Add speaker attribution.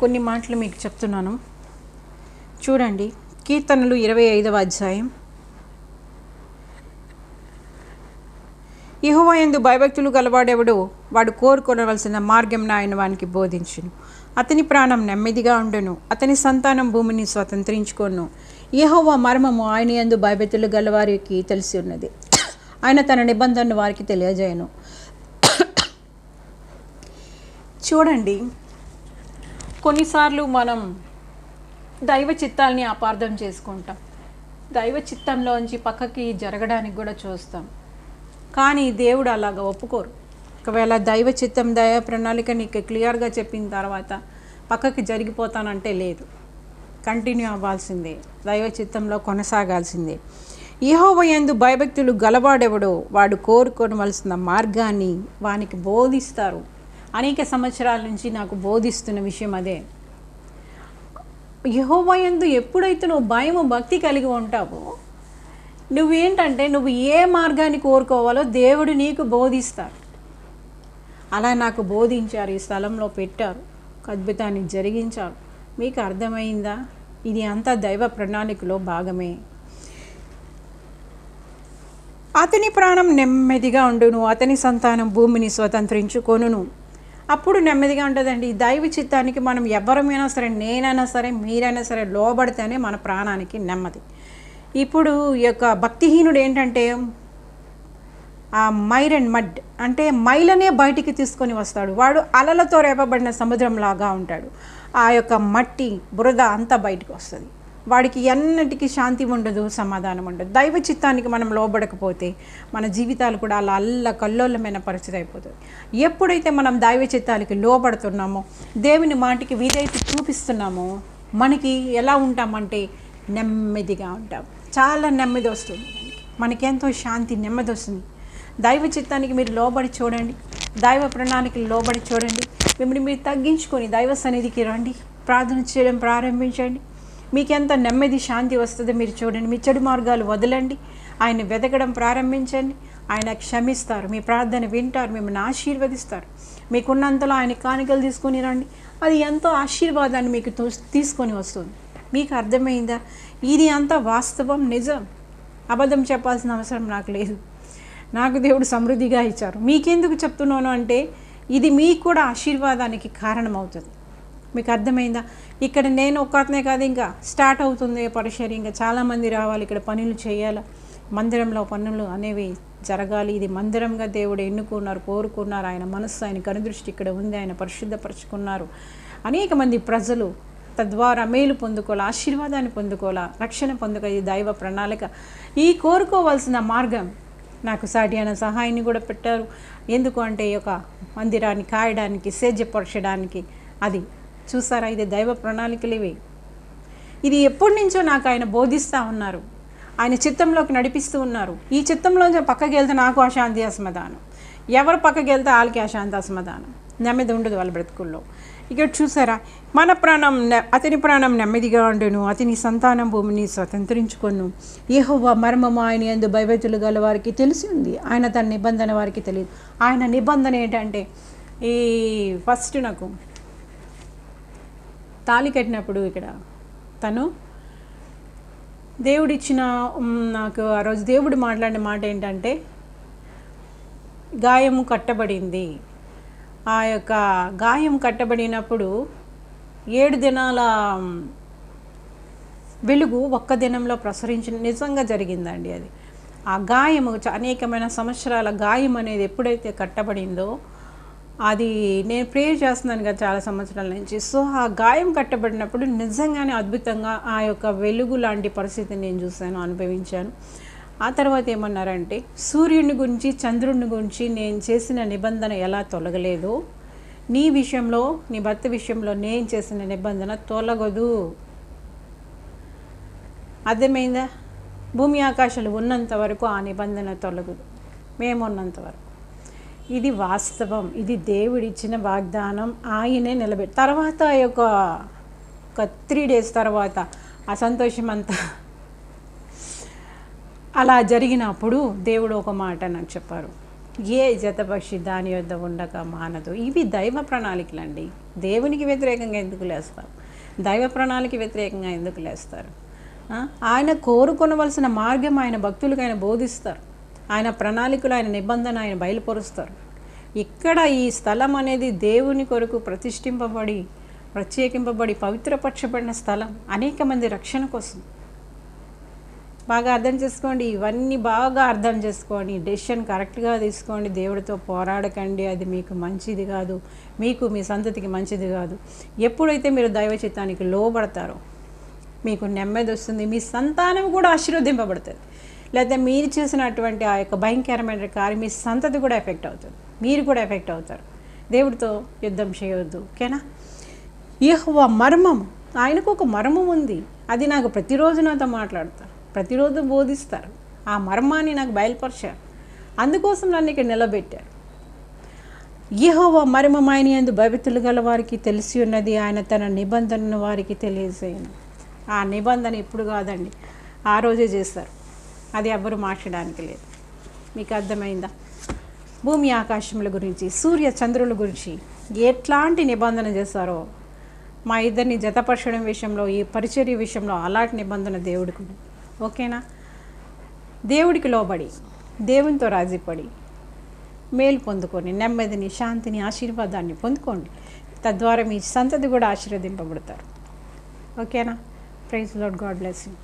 Speaker 1: కొన్ని మాటలు మీకు చెప్తున్నాను. చూడండి కీర్తనలు ఇరవై ఐదవ అధ్యాయం. యెహోవాయందు భయభక్తులు గలవాడెవడు వాడు కోరుకొనవలసిన మార్గం ఆయన వానికి బోధించును. అతని ప్రాణం నెమ్మదిగా ఉండును అతని సంతానం భూమిని స్వతంత్రించుకొను. యెహోవా మర్మము ఆయన యందు భయభక్తులు గలవారికి తెలిసి ఉన్నది. ఆయన తన నిబంధనను వారికి తెలియజేయను. చూడండి కొన్నిసార్లు మనం దైవ చిత్తాల్ని అపార్థం చేసుకుంటాం. దైవ చిత్తంలోంచి పక్కకి జరగడానికి కూడా చూస్తాం. కానీ దేవుడు అలాగ ఒప్పుకోరు. ఒకవేళ దైవ చిత్తం దైవ ప్రణాళిక నీకు క్లియర్గా చెప్పిన తర్వాత పక్కకి జరిగిపోతానంటే లేదు. కంటిన్యూ అవ్వాల్సిందే. దైవ చిత్తంలో కొనసాగాల్సిందే. యెహోవయందు భయభక్తులు గలవాడెవడో వాడు కోరుకోవలసిన మార్గాన్ని వానికి బోధిస్తారు. అనేక సంవత్సరాల నుంచి నాకు బోధిస్తున్న విషయం అదే. యహోవయందు ఎప్పుడైతే నువ్వు భయము భక్తి కలిగి ఉంటావో నువ్వేంటంటే నువ్వు ఏ మార్గాన్ని కోరుకోవాలో దేవుడు నీకు బోధిస్తారు అలా నాకు బోధించారు ఈ స్థలంలో పెట్టారు అద్భుతాన్ని జరిగించారు. మీకు అర్థమైందా? ఇది అంతా దైవ ప్రణాళికలో భాగమే. అతని ప్రాణం నెమ్మదిగా ఉండును అతని సంతానం భూమిని స్వతంత్రించుకొనును. అప్పుడు నెమ్మదిగా ఉంటుందండి. ఈ దైవ చిత్తానికి మనం ఎవరమైనా సరే నేనైనా సరే మీరైనా సరే లోబడితేనే మన ప్రాణానికి నెమ్మది. ఇప్పుడు ఈ యొక్క భక్తిహీనుడు ఏంటంటే ఆ మైర్ అండ్ మడ్ అంటే మైలనే బయటికి తీసుకొని వస్తాడు. వాడు అలలతో రేపబడిన సముద్రంలాగా ఉంటాడు. ఆ యొక్క మట్టి బురద అంతా బయటకు వస్తుంది. వాడికి ఎన్నటికీ శాంతి ఉండదు సమాధానం ఉండదు. దైవ చిత్తానికి మనం లోబడకపోతే మన జీవితాలు కూడా అలా అల్ల కల్లోలమైన పరిస్థితి అయిపోతుంది. ఎప్పుడైతే మనం దైవ చిత్తానికి లోబడుతున్నామో దేవుని మాటికి విధేయత చూపిస్తున్నామో మనకి ఎలా ఉంటామంటే నెమ్మదిగా ఉంటాం. చాలా నెమ్మది వస్తుంది మనకి. మనకెంతో శాంతి నెమ్మది వస్తుంది. దైవ చిత్తానికి మీరు లోబడి చూడండి. దైవ ప్రణాళికలు లోబడి చూడండి. మిమ్మల్ని మీరు తగ్గించుకొని దైవ సన్నిధికి రండి. ప్రార్థన చేయడం ప్రారంభించండి. మీకు ఎంత నెమ్మది శాంతి వస్తుందో మీరు చూడండి. మీ చెడు మార్గాలు వదలండి. ఆయన వెతకడం ప్రారంభించండి. ఆయన క్షమిస్తారు. మీ ప్రార్థన వింటారు. మిమ్మల్ని ఆశీర్వదిస్తారు. మీకున్నంతలో ఆయన కానుకలు తీసుకొని రండి. అది ఎంతో ఆశీర్వాదాన్ని మీకు తీసుకొని వస్తుంది. మీకు అర్థమైందా? ఇది అంతా వాస్తవం నిజం. అబద్ధం చెప్పాల్సిన అవసరం నాకు లేదు. నాకు దేవుడు సమృద్ధిగా ఇచ్చారు. మీకెందుకు చెప్తున్నాను అంటే ఇది మీకు కూడా ఆశీర్వాదానికి కారణమవుతుంది. మీకు అర్థమైందా? ఇక్కడ నేను ఒక్కనే కాదు ఇంకా స్టార్ట్ అవుతుంది పరిచర్య. ఇంకా చాలామంది రావాలి ఇక్కడ పనులు చేయాలి. మందిరంలో పనులు అనేవి జరగాలి. ఇది మందిరంగా దేవుడు ఎన్నుకున్నారు కోరుకున్నారు. ఆయన మనస్సు ఆయన కనుదృష్టి ఇక్కడ ఉంది. ఆయన పరిశుద్ధపరుచుకున్నారు. అనేక మంది ప్రజలు తద్వారా మేలు పొందుకోవాలా ఆశీర్వాదాన్ని పొందుకోవాలా రక్షణ పొందుక ఇది దైవ ప్రణాళిక. ఈ కోరుకోవాల్సిన మార్గం నాకు సాటి అయిన సహాయాన్ని కూడా పెట్టారు. ఎందుకు అంటే ఈ యొక్క మందిరాన్ని కాయడానికి సేద్యపరచడానికి అది చూసారా? ఇది దైవ ప్రణాళికలు ఇవి. ఇది ఎప్పటి నుంచో నాకు ఆయన బోధిస్తూ ఉన్నారు. ఆయన చిత్తంలోకి నడిపిస్తూ ఉన్నారు. ఈ చిత్తంలోంచి పక్కకి వెళ్తే నాకు అశాంతి అసమాధానం. ఎవరు పక్కకి వెళ్తే వాళ్ళకి అశాంతి అసమాధానం. నెమ్మది ఉండదు వాళ్ళ బ్రతుకుల్లో. ఇక్కడ చూసారా? మన ప్రాణం అతని ప్రాణం నెమ్మదిగా ఉండును. అతని సంతానం భూమిని స్వతంత్రించుకొను. యెహోవా మర్మము ఆయన ఎందు భయభక్తులు గల వారికి తెలిసి ఉంది. ఆయన తన నిబంధన వారికి తెలియదు. ఆయన నిబంధన ఏంటంటే ఈ ఫస్ట్ నాకు తాళి కట్టినప్పుడు ఇక్కడ తను దేవుడిచ్చిన నాకు ఆ రోజు దేవుడు మాట్లాడిన మాట ఏంటంటే గాయము కట్టబడింది. ఆ యొక్క గాయం కట్టబడినప్పుడు ఏడు దినాల వెలుగు ఒక్క దినంలో ప్రసరించిన నిజంగా జరిగిందండి అది. ఆ గాయము చ- అనేకమైన సంవత్సరాల గాయం అనేది ఎప్పుడైతే కట్టబడిందో అది నేను ప్రేయర్ చేస్తున్నాను కదా చాలా సంవత్సరాల నుంచి. సో ఆ గాయం కట్టబడినప్పుడు నిజంగానే అద్భుతంగా ఆ యొక్క వెలుగు లాంటి పరిస్థితిని నేను చూశాను అనుభవించాను. ఆ తర్వాత ఏమన్నారంటే సూర్యుని గురించి చంద్రుని గురించి నేను చేసిన నిబంధన ఎలా తొలగలేదు? నీ విషయంలో నీ భర్త విషయంలో నేను చేసిన నిబంధన తొలగదు. అర్థమైందా? భూమి ఆకాశాలు ఉన్నంత వరకు ఆ నిబంధన తొలగదు. మేము ఉన్నంత వరకు. ఇది వాస్తవం. ఇది దేవుడిచ్చిన వాగ్దానం. ఆయనే నిలబెట్టి తర్వాత ఆ యొక్క ఒక త్రీ డేస్ తర్వాత అసంతోషం అంతా అలా జరిగినప్పుడు దేవుడు ఒక మాట నాకు చెప్పారు. ఏ జతపక్షి దాని యొద్ద ఉండక మానదు. ఇవి దైవ ప్రణాళికలండి. దేవునికి వ్యతిరేకంగా ఎందుకు లేస్తారు? దైవ ప్రణాళిక వ్యతిరేకంగా ఎందుకు లేస్తారు? ఆయన కోరుకొనవలసిన మార్గం ఆయన భక్తులకు ఆయన బోధిస్తారు. ఆయన ప్రణాళికలు ఆయన నిబంధన ఆయన బయలుపరుస్తారు. ఇక్కడ ఈ స్థలం అనేది దేవుని కొరకు ప్రతిష్ఠింపబడి ప్రత్యేకింపబడి పవిత్రపరచబడిన స్థలం. అనేక మంది రక్షణ కోసం. బాగా అర్థం చేసుకోండి. ఇవన్నీ బాగా అర్థం చేసుకోండి. డెసిషన్ కరెక్ట్గా తీసుకోండి. దేవుడితో పోరాడకండి. అది మీకు మంచిది కాదు. మీకు మీ సంతతికి మంచిది కాదు. ఎప్పుడైతే మీరు దైవ చిత్తానికి లోబడతారో మీకు నెమ్మది వస్తుంది. మీ సంతానం కూడా ఆశీర్వదింపబడుతుంది. లేకపోతే మీరు చేసినటువంటి ఆ యొక్క భయంకరమైన కార్యం మీ సంతతి కూడా ఎఫెక్ట్ అవుతుంది. మీరు కూడా ఎఫెక్ట్ అవుతారు. దేవుడితో యుద్ధం చేయవద్దు ఓకేనా? యెహోవా మర్మం. ఆయనకు ఒక మర్మం ఉంది. అది నాకు ప్రతిరోజు నాతో మాట్లాడతారు. ప్రతిరోజు బోధిస్తారు. ఆ మర్మాన్ని నాకు బయలుపరిచారు. అందుకోసం నన్ను ఇక్కడ నిలబెట్టారు. యెహోవా మర్మం ఆయన ఎందు భవితులు గల వారికి తెలిసి ఉన్నది. ఆయన తన నిబంధనను వారికి తెలియజేయను. ఆ నిబంధన ఇప్పుడు కాదండి. ఆ రోజే చేస్తారు. అది ఎవ్వరు మార్చడానికి లేదు. మీకు అర్థమైందా? భూమి ఆకాశముల గురించి సూర్య చంద్రుల గురించి ఎట్లాంటి నిబంధన చేస్తారో మా ఇద్దరిని జతపరచడం విషయంలో ఈ పరిచర్య విషయంలో అలాంటి నిబంధన దేవుడికి ఓకేనా? దేవుడికి లోబడి దేవునితో రాజీపడి మేలు పొందుకొని నెమ్మదిని శాంతిని ఆశీర్వాదాన్ని పొందుకోండి. తద్వారా మీ సంతతి కూడా ఆశీర్వదింపబడతారు. ఓకేనా? Praise lord God bless you